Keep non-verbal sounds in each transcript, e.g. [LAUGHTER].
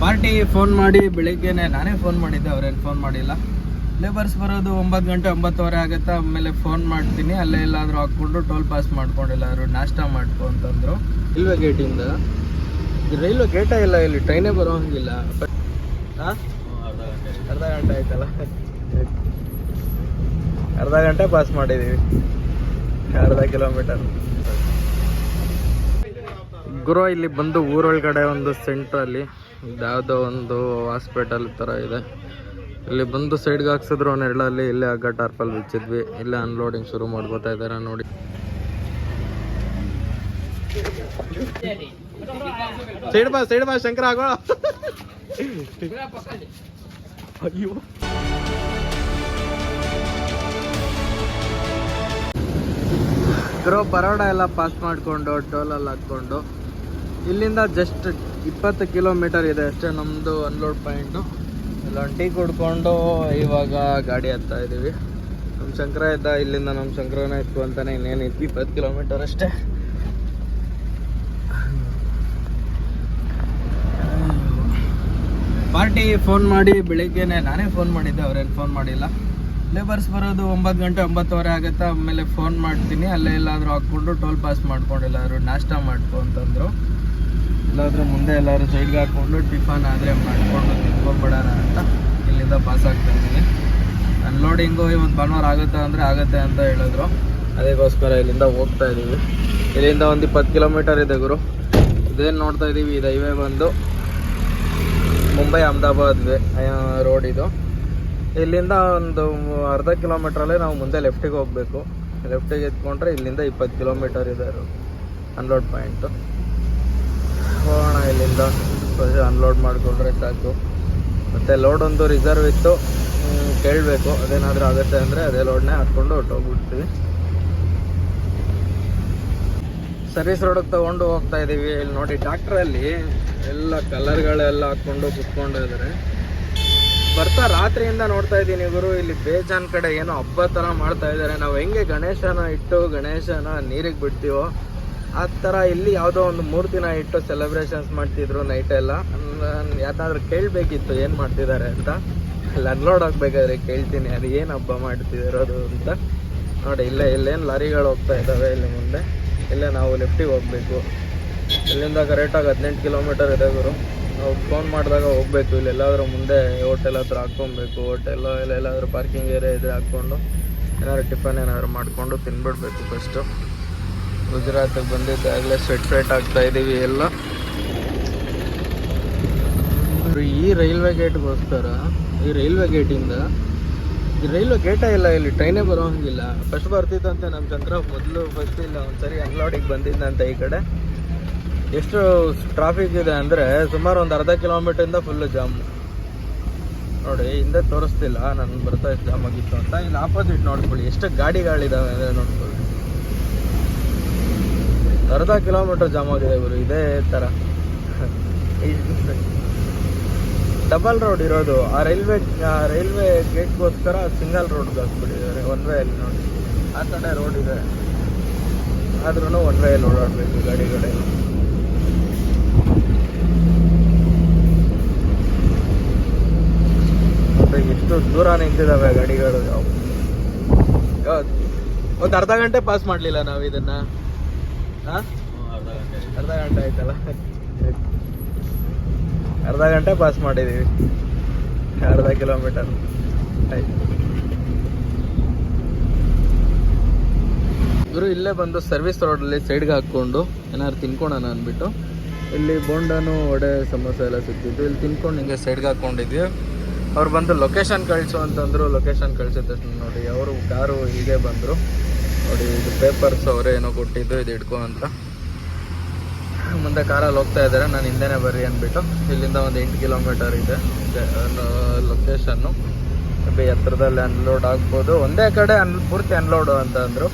Party phone ಮಾಡಿ ಬೆಳಿಗ್ಗೆನೆ ನಾನೇ ಫೋನ್ ಮಾಡಿದ್ದೆ ಅವ್ರೇನು ಫೋನ್ ಮಾಡಿಲ್ಲ. ಲೇಬರ್ಸ್ ಬರೋದು ಒಂಬತ್ತು ಗಂಟೆ ಒಂಬತ್ತುವರೆ ಆಗುತ್ತೆ ಆಮೇಲೆ ಫೋನ್ ಮಾಡ್ತೀನಿ ಅಲ್ಲೇ ಎಲ್ಲಾದರೂ ಹಾಕ್ಕೊಂಡು ಟೋಲ್ ಪಾಸ್ ಮಾಡ್ಕೊಂಡಿಲ್ಲ ಅವರು ನಾಷ್ಟ ಮಾಡ್ಕೊ ಅಂತಂದರು. ರೈಲ್ವೆ ಗೇಟಿಂದ ರೈಲ್ವೆ ಗೇಟೇ ಇಲ್ಲ ಇಲ್ಲಿ ಟ್ರೈನೇ ಬರೋ ಹಂಗಿಲ್ಲ. ಹಾಂ? ಅರ್ಧ ಗಂಟೆ ಆಯ್ತಲ್ಲ. ಅರ್ಧ ಗಂಟೆ ಪಾಸ್ ಮಾಡಿದ್ದೀವಿ ಅರ್ಧ ಕಿಲೋಮೀಟರ್ ಗುರು ಇಲ್ಲಿ ಬಂದು ಊರೊಳಗಡೆ ಒಂದು ಸೆಂಟ್ರಲ್ಲಿ ಯಾವುದೋ ಒಂದು ಹಾಸ್ಪಿಟಲ್ ಥರ ಇದೆ. ಇಲ್ಲಿ ಬಂದು ಸೈಡ್ಗೆ ಹಾಕ್ಸಿದ್ರು ನೆರಳಲ್ಲಿ ಇಲ್ಲೇ ಹಗ್ಗ ಟಾರ್ಪಲ್ ಬಿಚ್ಚಿದ್ವಿ. ಇಲ್ಲೇ ಅನ್ಲೋಡಿಂಗ್ ಶುರು ಮಾಡ್ಕೋತಾ ಇದ್ದಾರೆ ನೋಡಿ. ಸೈಡ್ ಬಾ ಸೈಡ್ ಬಾ ಶಂಕರ ಆಗೋ ಅಯ್ಯೋ. ಬರೋಡ ಎಲ್ಲ ಪಾಸ್ ಮಾಡಿಕೊಂಡು ಟೋಲಲ್ಲಿ ಹಾಕ್ಕೊಂಡು. ಇಲ್ಲಿಂದ ಜಸ್ಟ್ ಇಪ್ಪತ್ತು ಕಿಲೋಮೀಟರ್ ಇದೆ ಅಷ್ಟೇ ನಮ್ಮದು ಅನ್ಲೋಡ್ ಪಾಯಿಂಟು ಎಲ್ಲ ಟೀ ಕುಡ್ಕೊಂಡು ಇವಾಗ ಗಾಡಿ ಹತ್ತಾ ಇದ್ದೀವಿ ನಮ್ಮ ಶಂಕರ ಇದ್ದ, ಇಲ್ಲಿಂದ ನಮ್ಮ ಶಂಕರನ ಇತ್ತು ಅಂತಾನೆ ಇನ್ನೇನು ಇತ್ತು ಇಪ್ಪತ್ತು ಕಿಲೋಮೀಟರ್ ಅಷ್ಟೇ. ಪಾರ್ಟಿ ಫೋನ್ ಮಾಡಿ, ಬೆಳಿಗ್ಗೆನೆ ನಾನೇ ಫೋನ್ ಮಾಡಿದ್ದೆ, ಅವ್ರೇನು ಫೋನ್ ಮಾಡಿಲ್ಲ. ಲೇಬರ್ಸ್ ಬರೋದು ಒಂಬತ್ತು ಗಂಟೆ, ಒಂಬತ್ತುವರೆ ಆಗುತ್ತೆ, ಆಮೇಲೆ ಫೋನ್ ಮಾಡ್ತೀನಿ, ಅಲ್ಲೇ ಎಲ್ಲಾದರೂ ಹಾಕ್ಕೊಂಡು ಟೋಲ್ ಪಾಸ್ ಮಾಡ್ಕೊಂಡಿಲ್ಲ ಅವರು ನಾಷ್ಟ ಮಾಡ್ಕೊ ಅಂತಂದರು. ಎಲ್ಲಾದರೂ ಮುಂದೆ ಎಲ್ಲರೂ ಸೈಡ್ಗೆ ಹಾಕ್ಕೊಂಡು ಟಿಫನ್ ಆದರೆ ಮಾಡಿಕೊಂಡು ತಿನ್ಕೊಂಬಿಡೋಣ ಅಂತ ಇಲ್ಲಿಂದ ಪಾಸ್ ಆಗ್ತಾ ಇದ್ದೀನಿ. ಅನ್ಲೋಡಿಂಗು ಇವತ್ತು ಭಾನುವಾರ ಆಗುತ್ತೆ ಅಂದರೆ ಆಗುತ್ತೆ ಅಂತ ಹೇಳಿದ್ರು. ಅದಕ್ಕೋಸ್ಕರ ಇಲ್ಲಿಂದ ಹೋಗ್ತಾ ಇದ್ದೀವಿ. ಇಲ್ಲಿಂದ ಒಂದು ಇಪ್ಪತ್ತು ಕಿಲೋಮೀಟರ್ ಇದೆ ಗುರು. ಇದೇನು ನೋಡ್ತಾ ಇದ್ದೀವಿ? ಇದು ಹೈವೇ ಬಂದು ಮುಂಬೈ ಅಹಮದಾಬಾದ್ ರೋಡ್ ಇದು. ಇಲ್ಲಿಂದ ಒಂದು ಅರ್ಧ ಕಿಲೋಮೀಟ್ರಲ್ಲೇ ನಾವು ಮುಂದೆ ಲೆಫ್ಟಿಗೆ ಹೋಗಬೇಕು. ಲೆಫ್ಟಿಗೆ ಎತ್ಕೊಂಡ್ರೆ ಇಲ್ಲಿಂದ ಇಪ್ಪತ್ತು ಕಿಲೋಮೀಟರ್ ಇದೆ ಅನ್ಲೋಡ್ ಪಾಯಿಂಟು ಹೋಗೋಣ ಇಲ್ಲಿಂದ. ಅನ್ಲೋಡ್ ಮಾಡಿಕೊಂಡ್ರೆ ಸಾಕು. ಮತ್ತು ಲೋಡ್ ಒಂದು ರಿಸರ್ವ್ ಇತ್ತು. ಕೇಳಬೇಕು. ಅದೇನಾದರೂ ಆಗುತ್ತೆ ಅಂದರೆ ಅದೇ ಲೋಡ್ನೇ ಹಾಕ್ಕೊಂಡು ಹೊಟ್ಟೋಗ್ಬಿಡ್ತೀವಿ ಸರ್ವಿಸ್ ರೋಡಿಗೆ ತೊಗೊಂಡು ಹೋಗ್ತಾ ಇದ್ದೀವಿ ಇಲ್ಲಿ ನೋಡಿ ಟ್ಯಾಕ್ಟ್ರಲ್ಲಿ ಎಲ್ಲ ಕಲರ್ಗಳೆಲ್ಲ ಹಾಕ್ಕೊಂಡು ಕುತ್ಕೊಂಡು ಇದ್ದಾರೆ ಬರ್ತಾ ರಾತ್ರಿಯಿಂದ ನೋಡ್ತಾ ಇದ್ದೀನಿ ಇವರು ಇಲ್ಲಿ ಬೇಜಾನ್ ಕಡೆ ಏನೋ ಹಬ್ಬ ಥರ ಮಾಡ್ತಾ ಇದ್ದಾರೆ ನಾವು ಹೆಂಗೆ ಗಣೇಶನ ಇಟ್ಟು ಗಣೇಶನ ನೀರಿಗೆ ಬಿಡ್ತೀವೋ ಆ ಥರ ಇಲ್ಲಿ ಯಾವುದೋ ಒಂದು ಮೂರ್ತಿನ ಇಟ್ಟು ಸೆಲೆಬ್ರೇಷನ್ಸ್ ಮಾಡ್ತಿದ್ರು ನೈಟ್ ಎಲ್ಲ. ಯಾರಾದ್ರೂ ಕೇಳಬೇಕಿತ್ತು ಏನು ಮಾಡ್ತಿದ್ದಾರೆ ಅಂತ. ಲನ್ಲೋಡ್ ಆಗಬೇಕಾದ್ರೆ ಕೇಳ್ತೀನಿ, ಅದು ಏನು ಹಬ್ಬ ಮಾಡ್ತಿದಿರೋದು ಅಂತ. ನೋಡಿ, ಇಲ್ಲೇ, ಇಲ್ಲೇನು ಲಾರಿಗಳು ಹೋಗ್ತಾ ಇದ್ದಾವೆ ಇಲ್ಲಿ ಮುಂದೆ. ಇಲ್ಲೇ ನಾವು ಲೆಫ್ಟಿಗೆ ಹೋಗಬೇಕು. ಇಲ್ಲಿಂದ ಕರೆಕ್ಟಾಗಿ ಹದಿನೆಂಟು ಕಿಲೋಮೀಟರ್ ಇದೆ ಗುರು. ನಾವು ಫೋನ್ ಮಾಡಿದಾಗ ಹೋಗಬೇಕು ಇಲ್ಲಿ ಎಲ್ಲಾದರೂ ಮುಂದೆ ಹೋಟೆಲ್ ಹತ್ರ ಹಾಕ್ಕೊಬೇಕು ಇಲ್ಲ ಎಲ್ಲಾದರೂ ಪಾರ್ಕಿಂಗ್ ಏರಿಯಾ ಇದ್ರೆ ಹಾಕ್ಕೊಂಡು ಏನಾದ್ರು ಟಿಫನ್ ಏನಾದ್ರು ಮಾಡಿಕೊಂಡು ತಿನ್ಬಿಡ್ಬೇಕು ಫಸ್ಟು ಗುಜರಾತಿಗೆ ಬಂದಿದ್ದಾಗಲೇ ಸ್ವೆಟ್ ಸ್ವೆಟ್ ಆಗ್ತಾ ಇದ್ದೀವಿ ಎಲ್ಲ. ಈ ರೈಲ್ವೆ ಗೇಟ್ಗೋಸ್ಕರ, ಈ ರೈಲ್ವೆ ಗೇಟಿಂದ, ಈ ರೈಲ್ವೆ ಗೇಟೇ ಇಲ್ಲ, ಇಲ್ಲಿ ಟ್ರೈನೇ ಬರೋ ಹಂಗಿಲ್ಲ ಫಸ್ಟ್ ಬರ್ತಿತ್ತಂತೆ ನಮ್ಮ ಚಂದ್ರ ಮೊದಲು ಫಸ್ಟ್ ಇಲ್ಲ, ಒಂದ್ಸರಿ ಅಂಗ್ಲಾಡಿಗೆ ಬಂದಿದ್ದಂತೆ ಈ ಕಡೆ. ಎಷ್ಟು ಟ್ರಾಫಿಕ್ ಇದೆ ಅಂದರೆ ಸುಮಾರು ಒಂದು ಅರ್ಧ ಕಿಲೋಮೀಟ್ರಿಂದ ಫುಲ್ಲು ಜಾಮ್ ನೋಡಿ, ಹಿಂದೆ ತೋರಿಸ್ತಿಲ್ಲ ನಾನು ಬರ್ತಾ ಜಾಮ್ ಆಗಿತ್ತು ಅಂತ. ಇಲ್ಲಿ ಆಪೋಸಿಟ್ ನೋಡ್ಕೊಳ್ಳಿ, ಎಷ್ಟು ಗಾಡಿಗಳಿದ್ದಾವೆ ಅಂದರೆ ನೋಡ್ಕೊಳ್ಳಿ. ಅರ್ಧ ಕಿಲೋಮೀಟರ್ ಜಾಮ್ ಆಗಿದೆ ಗುರು, ಇದೇ ಥರ ಡಬಲ್ ರೋಡ್ ಇರೋದು, ಆ ರೈಲ್ವೆ ರೈಲ್ವೆ ಗೇಟ್ಗೋಸ್ಕರ ಸಿಂಗಲ್ ರೋಡ್ ಹಾಕ್ಬಿಟ್ಟಿದ್ದಾರೆ ಒನ್ ವೇ ಅಲ್ಲಿ ನೋಡಿ. ಆ ಕಡೆ ರೋಡ್ ಇದೆ. ಆದ್ರೂ ಒನ್ ವೇ ಅಲ್ಲಿ ಓಡಾಡಬೇಕು ಗಾಡಿಗಳೆಲ್ಲ ಎಷ್ಟು ದೂರ ನಿಂತಿದ್ದಾವೆ ಗಾಡಿಗಳು. ಒಂದು ಅರ್ಧ ಗಂಟೆ ಪಾಸ್ ಮಾಡಲಿಲ್ಲ ನಾವು ಇದನ್ನ. ಅರ್ಧ ಗಂಟೆ ಆಯ್ತಲ್ಲ. ಅರ್ಧ ಗಂಟೆ ಪಾಸ್ ಮಾಡಿದ್ದೀವಿ ಅರ್ಧ ಕಿಲೋಮೀಟರ್ ಆಯ್ತು. ಗುರು, ಇಲ್ಲೇ ಬಂದು ಸರ್ವಿಸ್ ರೋಡಲ್ಲಿ ಸೈಡ್ಗೆ ಹಾಕ್ಕೊಂಡು ಏನಾದ್ರು ತಿನ್ಕೊಳೋಣ ಅಂದ್ಬಿಟ್ಟು? ಇಲ್ಲಿ ಬೋಂಡಾನು ವಡೆ, ಸಮೋಸ ಎಲ್ಲ ಸಿಕ್ತಿತ್ತು ಇಲ್ಲಿ ತಿನ್ಕೊಂಡು ಹಿಂಗೆ ಸೈಡ್ಗೆ ಹಾಕ್ಕೊಂಡಿದ್ವಿ ಅವ್ರು ಬಂದು ಲೊಕೇಶನ್ ಕಳಿಸು ಅಂತಂದ್ರು ಲೊಕೇಶನ್ ಕಳಿಸಿದ ನೋಡಿ, ಅವರು, ಕಾರು ಹೀಗೆ ಬಂದರು. ನೋಡಿ, ಇದು ಪೇಪರ್ಸ್ ಅವರೇ ಏನೋ ಕೊಟ್ಟಿದ್ದು, ಇದು ಇಟ್ಕೊ ಅಂತ. ಮುಂದೆ ಕಾರಲ್ಲಿ ಹೋಗ್ತಾ ಇದ್ದಾರೆ, ನಾನು ಹಿಂದೆನೇ ಬರ್ರಿ ಅಂದ್ಬಿಟ್ಟು. ಇಲ್ಲಿಂದ ಒಂದು ಎಂಟು ಕಿಲೋಮೀಟರ್ ಇದೆ ಲೊಕೇಶನ್ನು ಬಿ ಎತ್ತರದಲ್ಲಿ ಅನ್ಲೋಡ್ ಆಗ್ಬೋದು. ಒಂದೇ ಕಡೆ ಅನ್ ಪೂರ್ತಿ ಅನ್ಲೋಡು ಅಂತ ಅಂದರು.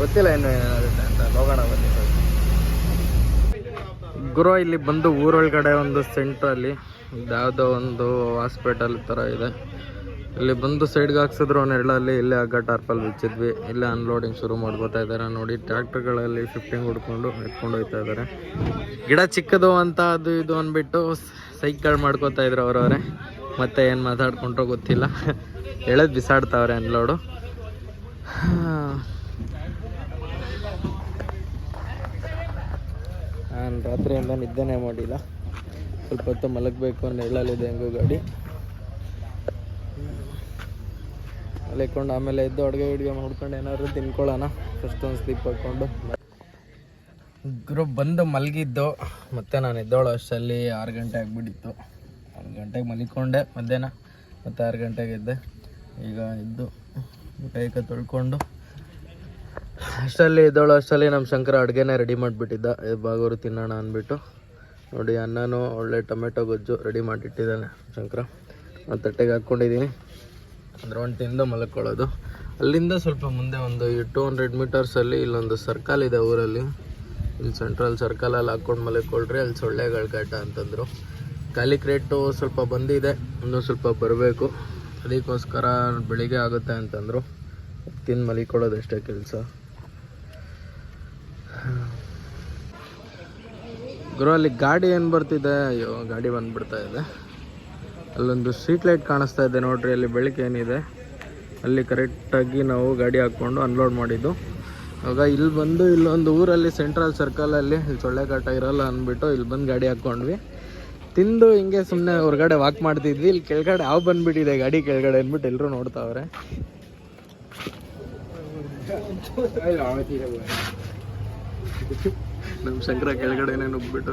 ಗೊತ್ತಿಲ್ಲ ಇನ್ನು ಏನಾಗುತ್ತೆ ಅಂತ. ಹೋಗೋಣ ಬನ್ನಿ. ಗುರು, ಇಲ್ಲಿ ಬಂದು ಊರೊಳಗಡೆ ಒಂದು ಸೆಂಟ್ರಲ್ಲಿ ಯಾವುದೋ ಒಂದು ಹಾಸ್ಪಿಟಲ್ ಥರ ಇದೆ. ಇಲ್ಲಿ ಬಂದು ಸೈಡ್ಗೆ ಹಾಕ್ಸಿದ್ರು ನೆರಳಲ್ಲಿ ಇಲ್ಲೇ ಹಗ್ಗ ಟಾರ್ಪಲ್ ಬಿಚ್ಚಿದ್ವಿ. ಇಲ್ಲೇ ಅನ್ಲೋಡಿಂಗ್ ಶುರು ಮಾಡ್ಕೋತಾ ಇದ್ದಾರೆ ನೋಡಿ ಟ್ರ್ಯಾಕ್ಟರ್ಗಳಲ್ಲಿ ಶಿಫ್ಟಿಂಗ್ ಹುಡ್ಕೊಂಡು ಎತ್ಕೊಂಡು ಹೋಗ್ತಾ ಇದ್ದಾರೆ ಗಿಡ ಚಿಕ್ಕದು ಅಂತ ಅದು ಇದು ಅಂದ್ಬಿಟ್ಟು ಸೈಕಲ್ ಮಾಡ್ಕೋತಾ ಇದ್ರು ಅವರವರೇ. ಮತ್ತೆ ಏನು ಮಾತಾಡ್ಕೊಂಡ್ರೋ ಗೊತ್ತಿಲ್ಲ. ಎಳೆದು ಬಿಸಾಡ್ತಾವ್ರೆ ಅನ್ಲೋಡು ನಾನು ರಾತ್ರಿಯಿಂದ ನಿದ್ದೆನೇ ಮಾಡಿಲ್ಲ. ಸ್ವಲ್ಪ ಹೊತ್ತು ಮಲಗಬೇಕು ನೆರಳಲ್ಲಿದೆ ಹೆಂಗೋ ಗಾಡಿ. ಮಲ್ಕೊಂಡು ಆಮೇಲೆ ಎದ್ದು ಅಡುಗೆ ಗಿಡ್ಗೆ ಮಾಡ್ಕೊಂಡು ಏನಾದ್ರು ತಿನ್ಕೊಳ್ಳೋಣ. ಫಸ್ಟ್ ಒಂದು ಸ್ಲೀಪ್ ಹಾಕ್ಕೊಂಡು ಗುರು ಬಂದು ಮಲಗಿದ್ದು, ಮತ್ತೆ ನಾನು ಎದ್ದೋಳು ಅಷ್ಟಲ್ಲಿ ಆರು ಗಂಟೆ ಆಗಿಬಿಟ್ಟಿತ್ತು. ಆರು ಗಂಟೆಗೆ ಮಲಿಕೊಂಡೆ ಮಧ್ಯಾಹ್ನ, ಮತ್ತು ಆರು ಗಂಟೆಗೆ ಇದ್ದೆ ಈಗ ಎದ್ದು ಕೈಕ ತೊಳ್ಕೊಂಡು ಅಷ್ಟಲ್ಲಿ ಎದ್ದೋಳು ಅಷ್ಟಲ್ಲಿ ನಮ್ಮ ಶಂಕರ ಅಡುಗೆನೇ ರೆಡಿ ಮಾಡಿಬಿಟ್ಟಿದ್ದ. ಬಾಗೋರು ತಿನ್ನೋಣ ಅಂದ್ಬಿಟ್ಟು. ನೋಡಿ, ಅನ್ನನೂ ಒಳ್ಳೆ ಟೊಮೆಟೊ ಗೊಜ್ಜು ರೆಡಿ ಮಾಡಿಟ್ಟಿದ್ದಾನೆ ಶಂಕರ. ಮತ್ತು ತಟ್ಟೆಗೆ ಹಾಕ್ಕೊಂಡಿದ್ದೀನಿ. ಅಂದ್ರೆ ತಿಂದು ಮಲ್ಕೊಳ್ಳೋದು. ಅಲ್ಲಿಂದ ಸ್ವಲ್ಪ ಮುಂದೆ ಒಂದು ಟೂ ಹಂಡ್ರೆಡ್ ಮೀಟರ್ಸಲ್ಲಿ ಇಲ್ಲೊಂದು ಸರ್ಕಲ್ ಇದೆ ಊರಲ್ಲಿ. ಇಲ್ಲಿ ಸೆಂಟ್ರಲ್ ಸರ್ಕಲಲ್ಲಿ ಹಾಕ್ಕೊಂಡು ಮಲ್ಕೊಳ್ರಿ, ಅಲ್ಲಿ ಸೊಳ್ಳೆಗಳ ಕಾಟ ಅಂತಂದರು. ಖಾಲಿ ಕ್ರೇಟು ಸ್ವಲ್ಪ ಬಂದಿದೆ, ಇನ್ನೂ ಸ್ವಲ್ಪ ಬರಬೇಕು. ಅದಕ್ಕೋಸ್ಕರ ಬೆಳಿಗ್ಗೆ ಆಗುತ್ತೆ ಅಂತಂದರು. ತಿಂದು ಮಲಿಕೊಳ್ಳೋದಷ್ಟೇ ಕೆಲಸ. ಗುರು, ಅಲ್ಲಿ ಗಾಡಿ ಏನು ಬರ್ತಿದೆ? ಅಯ್ಯೋ, ಗಾಡಿ ಬಂದುಬಿಡ್ತಾ ಇದೆ. ಅಲ್ಲೊಂದು ಸ್ಟ್ರೀಟ್ ಲೈಟ್ ಕಾಣಿಸ್ತಾ ಇದೆ ನೋಡ್ರಿ ಅಲ್ಲಿ ಬೆಳಕು ಏನಿದೆ. ಅಲ್ಲಿ ಕರೆಕ್ಟಾಗಿ ನಾವು ಗಾಡಿ ಹಾಕ್ಕೊಂಡು ಅನ್ಲೋಡ್ ಮಾಡಿದ್ದು. ಆವಾಗ ಇಲ್ಲಿ ಬಂದು ಇಲ್ಲೊಂದು ಊರಲ್ಲಿ ಸೆಂಟ್ರಲ್ ಸರ್ಕಲಲ್ಲಿ ಇಲ್ಲಿ ಸೊಳ್ಳೆ ಕಾಟ ಇರಲ್ಲ ಅಂದ್ಬಿಟ್ಟು ಇಲ್ಲಿ ಬಂದು ಗಾಡಿ ಹಾಕ್ಕೊಂಡ್ವಿ. ತಿಂದು ಹಿಂಗೆ ಸುಮ್ಮನೆ ಹೊರಗಡೆ ವಾಕ್ ಮಾಡ್ತಿದ್ವಿ. ಇಲ್ಲಿ ಕೆಳಗಡೆ ಹಾವು ಬಂದ್ಬಿಟ್ಟಿದೆ ಗಾಡಿ ಕೆಳಗಡೆ ಅಂದ್ಬಿಟ್ಟು ಎಲ್ಲರೂ ನೋಡ್ತಾವ್ರೆ. [LAUGHS] ನಮ್ಮ ಶಂಕರ ಕೆಳಗಡೆ ನುಗ್ಬಿಟ್ಟು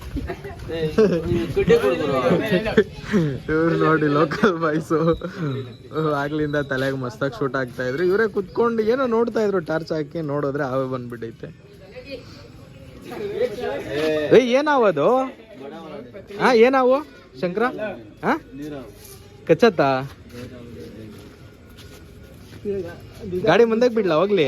[LAUGHS] ಇವ್ರು ನೋಡಿ ಲೋಕಲ್ ಬಾಯ್ಸು ಆಗ್ಲಿಂದ ತಲೆಗೆ ಮಸ್ತಾಗಿ ಶೂಟ್ ಆಗ್ತಾ ಇದ್ರು. ಇವರೇ ಕುತ್ಕೊಂಡು ಏನೋ ನೋಡ್ತಾ ಇದ್ರು ಟಾರ್ಚ್ ಹಾಕಿ ನೋಡಿದ್ರೆ ಅವೇ ಬಂದ್ಬಿಟ್ಟೈತೆ. ಏಯ್ ಏನಾವದು ಹಾ ಏನಾವು? ಶಂಕರ? ಹಾ ಕಚ್ಚತ್ತಾ? ಗಾಡಿ ಮುಂದಕ್ಕೆ ಬಿಡ್ಲಾ, ಹೋಗ್ಲಿ.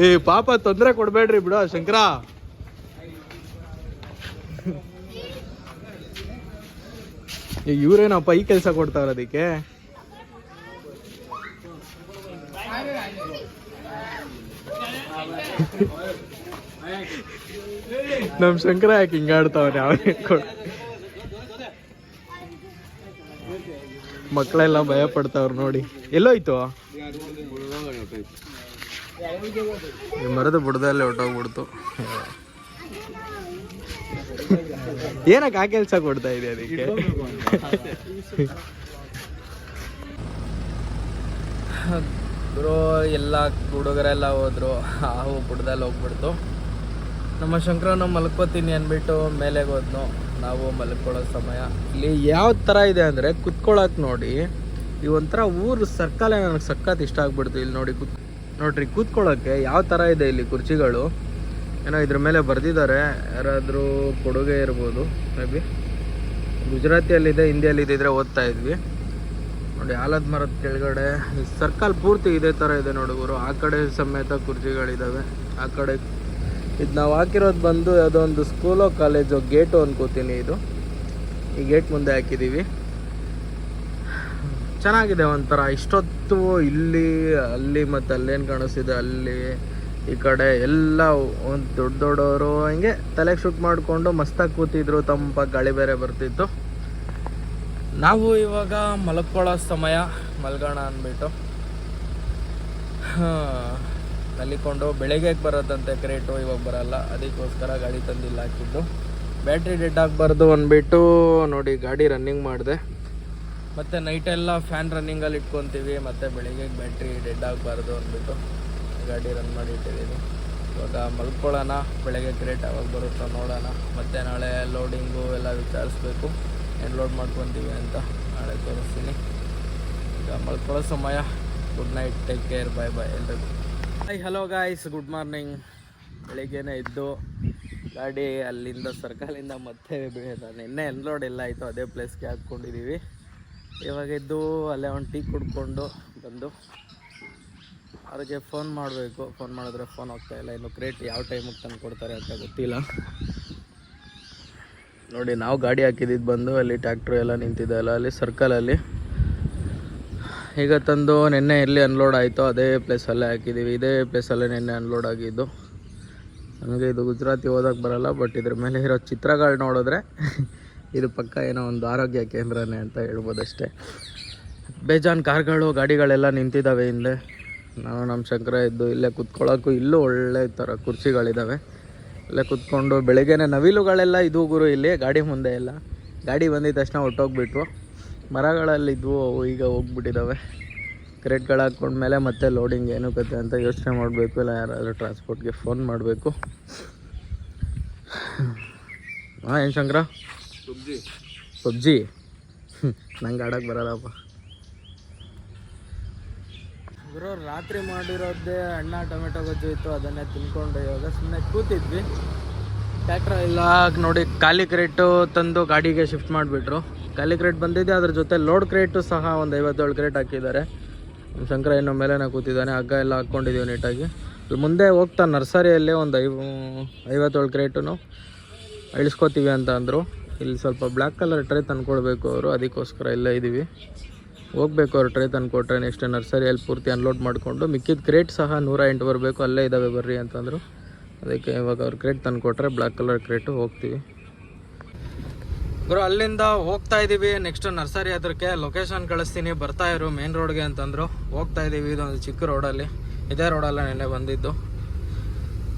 ಏ- ಪಾಪ ತೊಂದರೆ ಕೊಡ್ಬೇಡ್ರಿ ಬಿಡು, ಶಂಕರ. ಇವ್ರೇನಪ್ಪ ಈ ಕೆಲಸ ಕೊಡ್ತಾವ್ರ ಅದಕ್ಕೆ? ನಮ್ ಶಂಕರ ಯಾಕೆ ಹಿಂಗಾಡ್ತಾವ್ರೆ ಕೊಡ್. ಮಕ್ಕಳೆಲ್ಲ ಭಯ ಪಡ್ತಾವ್ರು ನೋಡಿ. ಎಲ್ಲೋಯ್ತು? ಮರದ ಬುಡದಲ್ಲೇ ಹೊಟ್ಟೋಗ್ಬಿಡ್ತು ಏನಕ್ಕೆ ಆ ಕೆಲಸ ಕೊಡ್ತಾ ಇದೆ ಅದಕ್ಕೆ? ಬ್ರೋ, ಎಲ್ಲ ಹುಡುಗರೆಲ್ಲ ಹೋದ್ರು. ಹಾವು ಬುಡದಲ್ಲಿ ಹೋಗ್ಬಿಡ್ತು. ನಮ್ಮ ಶಂಕರನ ಮಲ್ಕೋತೀನಿ ಅಂದ್ಬಿಟ್ಟು ಮೇಲೆ ಹೋದ್ನು. ನಾವು ಮಲ್ಕೊಳ್ಳೋ ಸಮಯ. ಇಲ್ಲಿ ಯಾವ ಥರ ಇದೆ ಅಂದರೆ ಕುತ್ಕೊಳ್ಳೋಕೆ ನೋಡಿ, ಈ ಒಂಥರ ಊರು ಸರ್ಕಲೇ ನನಗೆ ಸಖತ್ ಇಷ್ಟ ಆಗ್ಬಿಡ್ತು ಇಲ್ಲಿ ನೋಡಿ ಕುತ್ ನೋಡ್ರಿ ಕೂತ್ಕೊಳ್ಳೋಕ್ಕೆ ಯಾವ ಥರ ಇದೆ ಇಲ್ಲಿ ಕುರ್ಚಿಗಳು? ಏನೋ ಇದ್ರ ಮೇಲೆ ಬರೆದಿದ್ದಾರೆ, ಯಾರಾದರೂ ಕೊಡುಗೆ ಇರ್ಬೋದು ಮೇ ಬಿ ಗುಜರಾತಿಯಲ್ಲಿದೆ, ಹಿಂದಿಯಲ್ಲಿದೆ ಇದ್ರೆ ಓದ್ತಾ ಇದ್ವಿ. ನೋಡಿ ಆಲದ ಮರದ ಕೆಳಗಡೆ ಸರ್ಕಲ್ ಪೂರ್ತಿ ಇದೇ ಥರ ಇದೆ ನೋಡುಗರು ಗುರು. ಆ ಕಡೆ ಸಮೇತ ಕುರ್ಚಿಗಳಿದ್ದಾವೆ ಆ ಕಡೆ ಇದು ನಾವು ಹಾಕಿರೋದು ಬಂದು ಯಾವುದೋ ಒಂದು ಸ್ಕೂಲೋ ಕಾಲೇಜೋ ಗೇಟು ಅನ್ಕೋತೀನಿ ಇದು. ಈ ಗೇಟ್ ಮುಂದೆ ಹಾಕಿದ್ದೀವಿ ಚೆನ್ನಾಗಿದೆ ಒಂಥರ. ಇಷ್ಟೊತ್ತು ಇಲ್ಲಿ, ಅಲ್ಲಿ ಮತ್ತು ಅಲ್ಲೇನು ಕಾಣಿಸ್ತಿದೆ? ಅಲ್ಲಿ, ಈ ಕಡೆ ಎಲ್ಲ ಒಂದು ದೊಡ್ಡ ದೊಡ್ಡವರು ಹಿಂಗೆ ತಲೆಗೆ ಶೂಟ್ ಮಾಡಿಕೊಂಡು ಮಸ್ತಾಗಿ ಕೂತಿದ್ರು. ತಂಪಾಗಿ ಗಾಳಿ ಬೇರೆ ಬರ್ತಿತ್ತು. ನಾವು ಇವಾಗ ಮಲ್ಕೊಳ್ಳೋ ಸಮಯ, ಮಲ್ಗೋಣ ಅಂದ್ಬಿಟ್ಟು. ಮಲ್ಲಿಕೊಂಡು ಬೆಳಗ್ಗೆ ಬರೋದಂತೆ ಕ್ರೇಟು ಇವಾಗ ಬರಲ್ಲ. ಅದಕ್ಕೋಸ್ಕರ ಗಾಡಿ ತಂದಿಲ್ಲ ಹಾಕಿದ್ದು. ಬ್ಯಾಟ್ರಿ ಡೆಡ್ ಆಗಬಾರ್ದು ಅಂದ್ಬಿಟ್ಟು ನೋಡಿ ಗಾಡಿ ರನ್ನಿಂಗ್ ಮಾಡಿದೆ. ಮತ್ತು ನೈಟೆಲ್ಲ ಫ್ಯಾನ್ ರನ್ನಿಂಗಲ್ಲಿ ಇಟ್ಕೊತೀವಿ, ಮತ್ತು ಬೆಳಿಗ್ಗೆ ಬ್ಯಾಟ್ರಿ ಡೆಡ್ ಆಗಬಾರ್ದು ಅಂದ್ಬಿಟ್ಟು ಗಾಡಿ ರನ್ ಮಾಡಿ ಇಟ್ಟಿದ್ದೀನಿ ಇವಾಗ ಮಲ್ಕೊಳ್ಳೋಣ, ಬೆಳಗ್ಗೆ ಕ್ರೇಟ್ ಯಾವಾಗ ಬರುತ್ತೋ ನೋಡೋಣ. ಮತ್ತು ನಾಳೆ ಲೋಡಿಂಗು ಎಲ್ಲ ವಿಚಾರಿಸ್ಬೇಕು. ಏನು ಲೋಡ್ ಮಾಡ್ಕೊತೀವಿ ಅಂತ ನಾಳೆ ತೋರಿಸ್ತೀನಿ. ಈಗ ಮಲ್ಕೊಳ್ಳೋ ಸಮಯ. Good night take care bye bye ಎಲ್ರಿಗೂ. Hi hello guys good morning ಬೆಳಿಗ್ಗೆನೆ ಇದ್ದು ಗಾಡಿ ಅಲ್ಲಿಂದ ಸರ್ಕಲಿಂದ ಮತ್ತೆ ನಿನ್ನೆ ಎನ್ಲೋಡ್ ಎಲ್ಲ ಆಯಿತು. ಅದೇ ಪ್ಲೇಸ್ಗೆ ಹಾಕ್ಕೊಂಡಿದ್ದೀವಿ ಇವಾಗ ಇದ್ದು ಅಲ್ಲೇ ಒಂದು ಟೀ ಕುಡ್ಕೊಂಡು ಬಂದು ಅವ್ರಿಗೆ ಫೋನ್ ಮಾಡಬೇಕು. ಫೋನ್ ಮಾಡಿದ್ರೆ ಫೋನ್ ಹೋಗ್ತಾ ಇಲ್ಲ. ಇನ್ನು ಕ್ರೇಟ್ ಯಾವ ಟೈಮಿಗೆ ತಂದು ಕೊಡ್ತಾರೆ ಅಂತ ಗೊತ್ತಿಲ್ಲ. ನೋಡಿ, ನಾವು ಗಾಡಿ ಹಾಕಿದ್ದು ಬಂದು, ಅಲ್ಲಿ ಟ್ಯಾಕ್ಟ್ರು ಎಲ್ಲ ನಿಂತಿದೆ ಅಲ್ಲ, ಅಲ್ಲಿ ಸರ್ಕಲಲ್ಲಿ ಈಗ ತಂದು ನಿನ್ನೆ ಎಲ್ಲಿ ಅನ್ಲೋಡ್ ಆಯಿತು ಅದೇ ಪ್ಲೇಸಲ್ಲೇ ಹಾಕಿದ್ದೀವಿ ಇದೇ ಪ್ಲೇಸಲ್ಲೇ ನಿನ್ನೆ ಅನ್ಲೋಡ್ ಆಗಿದ್ದು. ನನಗೆ ಇದು ಗುಜರಾತಿ ಓದೋಕ್ಕೆ ಬರಲ್ಲ ಬಟ್ ಇದ್ರ ಮೇಲೆ ಇರೋ ಚಿತ್ರಗಳು ನೋಡಿದ್ರೆ [LAUGHS] ಇದು ಪಕ್ಕ ಏನೋ ಒಂದು ಆರೋಗ್ಯ ಕೇಂದ್ರನೇ ಅಂತ ಹೇಳ್ಬೋದು ಅಷ್ಟೇ ಬೇಜಾನ್ ಕಾರ್ಗಳು, ಗಾಡಿಗಳೆಲ್ಲ ನಿಂತಿದ್ದಾವೆ ಹಿಂದೆ ನಾವು ನಮ್ಮ ಶಂಕರ ಇದ್ದು ಇಲ್ಲೇ ಕುತ್ಕೊಳ್ಳೋಕ್ಕೂ ಇಲ್ಲೂ ಒಳ್ಳೆ ಥರ ಕುರ್ಚಿಗಳಿದ್ದಾವೆ ಇಲ್ಲೇ ಕುತ್ಕೊಂಡು ಬೆಳಗ್ಗೆನೆ ನವಿಲುಗಳೆಲ್ಲ ಇದು ಗುರು ಇಲ್ಲಿ, ಗಾಡಿ ಮುಂದೆ ಎಲ್ಲ. ಗಾಡಿ ಬಂದಿದ್ದ ತಕ್ಷಣ ಹೊಟ್ಟೋಗ್ಬಿಟ್ವು ಮರಗಳಲ್ಲಿದ್ವು ಅವು ಈಗ ಹೋಗ್ಬಿಟ್ಟಿದ್ದಾವೆ ಕ್ರೇಟ್ಗಳು ಹಾಕ್ಕೊಂಡ್ಮೇಲೆ ಮತ್ತೆ ಲೋಡಿಂಗ್ ಏನು ಕತೆ ಅಂತ ಯೋಚನೆ ಮಾಡಬೇಕು. ಇಲ್ಲ ಯಾರಾದರೂ ಟ್ರಾನ್ಸ್ಪೋರ್ಟ್ಗೆ ಫೋನ್ ಮಾಡಬೇಕು. ಹಾಂ ಏನು ಶಂಕರ? ಪಬ್ಜಿ. ಪಬ್ಜಿ? ನಂಗೆ ಆಡೋಕ್ಕೆ ಬರಲ್ಲಪ್ಪ. ಗುರು ರಾತ್ರಿ ಮಾಡಿರೋದೇ ಅಣ್ಣ ಟೊಮೆಟೊ ಗೊಜ್ಜು ಇತ್ತು ಅದನ್ನೇ ತಿನ್ಕೊಂಡು ಇವಾಗ ಸುಮ್ಮನೆ ಕೂತಿದ್ವಿ. ಟ್ಯಾಕ್ಟ್ರ ಇಲ್ಲ, ನೋಡಿ, ಖಾಲಿ ಕ್ರೇಟು ತಂದು ಗಾಡಿಗೆ ಶಿಫ್ಟ್ ಮಾಡಿಬಿಟ್ರು. ಖಾಲಿ ಕ್ರೇಟ್ ಬಂದಿದೆ, ಅದ್ರ ಜೊತೆ ಲೋಡ್ ಕ್ರೇಟು ಸಹ ಒಂದು ಐವತ್ತೇಳು ಕ್ರೇಟ್ ಹಾಕಿದ್ದಾರೆ. ಶಂಕರ ಇನ್ನು ಮೇಲೆನೇ ಕೂತಿದ್ದಾನೆ, ಹಗ್ಗ ಎಲ್ಲ ಹಾಕ್ಕೊಂಡಿದ್ದೀವಿ ನೀಟಾಗಿ ಮುಂದೆ ಹೋಗ್ತಾ ನರ್ಸರಿಯಲ್ಲಿ ಒಂದು ಐವ ಐವತ್ತೇಳು ಕ್ರೇಟು ಇಳಿಸ್ಕೋತೀವಿ ಅಂತ ಅಂದರು. ಇಲ್ಲಿ ಸ್ವಲ್ಪ ಬ್ಲ್ಯಾಕ್ ಕಲರ್ ಟ್ರೇ ತಂದ್ಕೊಡ್ಬೇಕು ಅವರು, ಅದಕ್ಕೋಸ್ಕರ ಇಲ್ಲೇ ಇದ್ದೀವಿ ಹೋಗ್ಬೇಕು ಅವ್ರು ಟ್ರೇ ತಂದ್ಕೊಟ್ರೆ ನೆಕ್ಸ್ಟ್ ನರ್ಸರಿಯಲ್ಲಿ ಪೂರ್ತಿ ಅನ್ಲೋಡ್ ಮಾಡಿಕೊಂಡು, ಮಿಕ್ಕಿದ ಕ್ರೇಟ್ ಸಹ ನೂರ ಎಂಟು ಬರಬೇಕು, ಅಲ್ಲೇ ಇದ್ದಾವೆ ಬರ್ರಿ ಅಂತಂದರು. ಅದಕ್ಕೆ ಇವಾಗ ಅವ್ರು ಕ್ರೇಟ್ ತಂದು ಕೊಟ್ಟರೆ ಬ್ಲ್ಯಾಕ್ ಕಲರ್ ಕ್ರೇಟು ಹೋಗ್ತೀವಿ. ಗುರು, ಅಲ್ಲಿಂದ ಹೋಗ್ತಾ ಇದ್ದೀವಿ ನೆಕ್ಸ್ಟ್ ನರ್ಸರಿ ಹತ್ರಕ್ಕೆ. ಲೊಕೇಶನ್ ಕಳಿಸ್ತೀನಿ. ಬರ್ತಾ ಇರು ಮೇನ್ ರೋಡ್ಗೆ ಅಂತಂದರು. ಹೋಗ್ತಾ ಇದ್ದೀವಿ ಇದೊಂದು ಚಿಕ್ಕ ರೋಡಲ್ಲಿ ಇದೇ ರೋಡಲ್ಲ ನೆನ್ನೆ ಬಂದಿದ್ದು.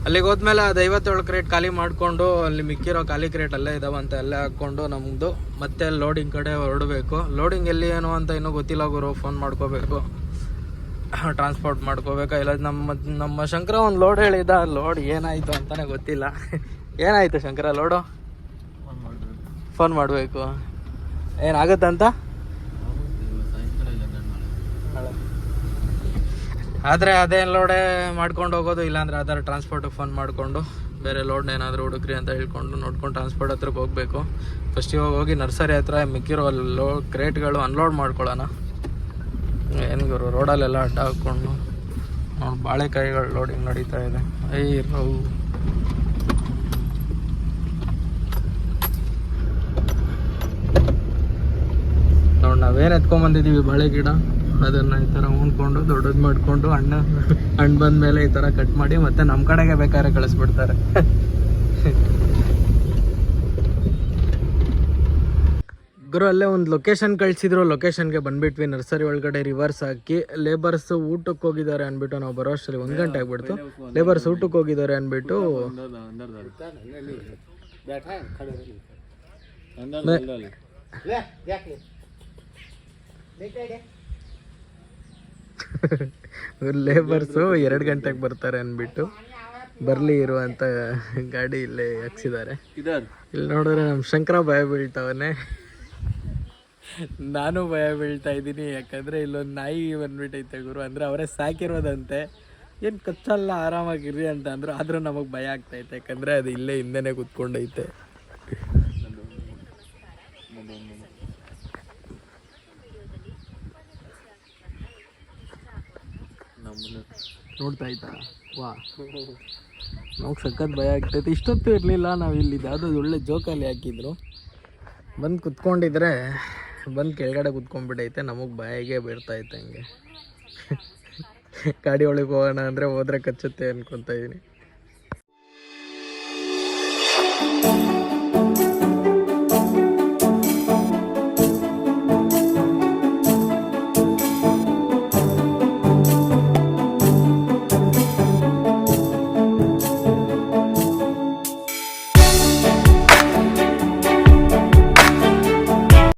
ಅಲ್ಲಿಗೆ ಹೋದ್ಮೇಲೆ ಅದು ಐವತ್ತೇಳು ಕ್ರೇಟ್ ಖಾಲಿ ಮಾಡಿಕೊಂಡು, ಅಲ್ಲಿ ಮಿಕ್ಕಿರೋ ಖಾಲಿ ಕ್ರೇಟ್ ಅಲ್ಲೇ ಇದಾವಂತೆ ಅಲ್ಲೇ ಹಾಕ್ಕೊಂಡು ನಮ್ಮದು ಮತ್ತೆ ಲೋಡಿಂಗ್ ಕಡೆ ಹೊರಡಬೇಕು. ಲೋಡಿಂಗ್ ಎಲ್ಲಿ ಏನು ಅಂತ ಇನ್ನೂ ಗೊತ್ತಿಲ್ಲ ಗುರು. ಫೋನ್ ಮಾಡ್ಕೋಬೇಕು. ಟ್ರಾನ್ಸ್ಪೋರ್ಟ್ ಮಾಡ್ಕೋಬೇಕಾ? ಇಲ್ಲ ನಮ್ಮ ನಮ್ಮ ಶಂಕರ ಒಂದು ಲೋಡ್ ಹೇಳಿದ ಲೋಡ್ ಏನಾಯಿತು ಅಂತಾನೆ ಗೊತ್ತಿಲ್ಲ. ಏನಾಯಿತು ಶಂಕರ ಲೋಡು ಫೋನ್ ಮಾಡಬೇಕು. ಏನಾಗತ್ತಂತ ಆದರೆ ಅದೇ ಲೋಡೇ ಮಾಡ್ಕೊಂಡು ಹೋಗೋದು ಇಲ್ಲಾಂದರೆ ಅದರ ಟ್ರಾನ್ಸ್ಪೋರ್ಟಿಗೆ ಫೋನ್ ಮಾಡಿಕೊಂಡು ಬೇರೆ ಲೋಡ್ನ ಏನಾದರೂ ಹುಡುಕ್ರಿ ಅಂತ ಹೇಳ್ಕೊಂಡು ನೋಡ್ಕೊಂಡು ಟ್ರಾನ್ಸ್ಪೋರ್ಟ್ ಹತ್ರಕ್ಕೆ ಹೋಗಬೇಕು. ಫಸ್ಟ್ ಇವಾಗ ಹೋಗಿ ನರ್ಸರಿ ಹತ್ರ ಮಿಕ್ಕಿರೋ ಲೋ ಕ್ರೇಟ್ಗಳು ಅನ್ಲೋಡ್ ಮಾಡ್ಕೊಳ್ಳೋಣ. ಏನು ರೋಡಲ್ಲೆಲ್ಲ ಅಡ್ಡ ಹಾಕ್ಕೊಂಡು ನೋಡಿ ಬಾಳೆಕಾಯಿಗಳು ಲೋಡಿಂಗ್ ನಡೀತಾ ಇದೆ. ಐ ರವು ನೋಡಿ ನಾವೇನು ಎತ್ಕೊಂಬಂದಿದ್ದೀವಿ ಬಾಳೆ ಗಿಡ. ಅದನ್ನು ಈ ಥರ ಉಣ್ಕೊಂಡು, ದೊಡ್ಡದು ಮಾಡಿಕೊಂಡು, ಹಣ್ಣು ಹಣ್ಣು ಬಂದ ಮೇಲೆ ಈ ಥರ ಕಟ್ ಮಾಡಿ ಮತ್ತೆ ನಮ್ಮ ಕಡೆಗೆ ಬೇಕಾದ್ರೆ ಕಳಿಸ್ಬಿಡ್ತಾರೆ. [LAUGHS] ಗುರು ಅಲ್ಲೇ ಒಂದು ಲೊಕೇಶನ್ ಕಳಿಸಿದ್ರು. ಲೊಕೇಶನ್ಗೆ ಬಂದ್ಬಿಟ್ವಿ. ನರ್ಸರಿ ಒಳಗಡೆ ರಿವರ್ಸ್ ಹಾಕಿ ಲೇಬರ್ಸ್ ಊಟಕ್ಕೆ ಹೋಗಿದ್ದಾರೆ ಅಂದ್ಬಿಟ್ಟು ನಾವು ಬರೋ ಅಷ್ಟರಲ್ಲಿ ಒಂದು ಗಂಟೆ ಆಗ್ಬಿಡ್ತು. ಲೇಬರ್ಸ್ ಊಟಕ್ಕೆ ಹೋಗಿದ್ದಾರೆ ಅಂದ್ಬಿಟ್ಟು [LAUGHS] ಲೇಬರ್ಸು ಎರಡು ಗಂಟೆಗೆ ಬರ್ತಾರೆ ಅಂದ್ಬಿಟ್ಟು. ಬರಲಿ ಇರುವಂತ ಗಾಡಿ ಇಲ್ಲೇ ಹಾಕ್ಸಿದ್ದಾರೆ. ಇಲ್ಲಿ ನೋಡಿದ್ರೆ ನಮ್ಮ ಶಂಕರ ಭಯ ಬೀಳ್ತಾವನೆ. ನಾನು ಭಯ ಬೀಳ್ತಾ ಇದ್ದೀನಿ, ಯಾಕಂದರೆ ಇಲ್ಲೊಂದು ನಾಯಿ ಬಂದ್ಬಿಟ್ಟೈತೆ ಗುರು. ಅಂದರೆ ಅವರೇ ಸಾಕಿರೋದಂತೆ. ಏನು ಕಚ್ಚಲ್ಲ ಆರಾಮಾಗಿರಿ ಅಂತ ಅಂದರು. ಆದರೂ ನಮಗೆ ಭಯ ಆಗ್ತೈತೆ, ಯಾಕಂದರೆ ಅದು ಇಲ್ಲೇ ಹಿಂದೆನೆ ಕುತ್ಕೊಂಡೈತೆ. ನೋಡ್ತಾ ಇದ್ದಾ ವಾ. ನಮ್ಗೆ ಸಖತ್ ಭಯ ಆಗ್ತೈತೆ. ಇಷ್ಟೊತ್ತು ಇರಲಿಲ್ಲ ನಾವು ಇಲ್ಲಿ ಯಾವುದೋ ಒಳ್ಳೆ ಜೋಕಾಲಿ ಹಾಕಿದ್ರು. ಬಂದು ಕುತ್ಕೊಂಡಿದ್ರೆ ಬಂದು ಕೆಳಗಡೆ ಕುತ್ಕೊಂಡ್ಬಿಟ್ಟೈತೆ, ನಮಗೆ ಬಾಯಿಗೆ ಬೀರ್ತಾಯಿತ್ತು ಹಂಗೆ. ಗಾಡಿ ಒಳಗೆ ಹೋಗೋಣ ಅಂದರೆ ಹೋದ್ರೆ ಕಚ್ಚುತ್ತೆ ಅನ್ಕೊತಾ ಇದೀನಿ.